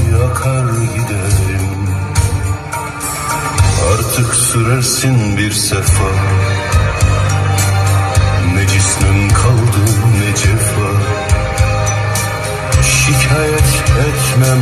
Su gibi akar giderim. Artık sürersin bir sefa. Ne cismin kaldı ne cefa. Şikayet etmem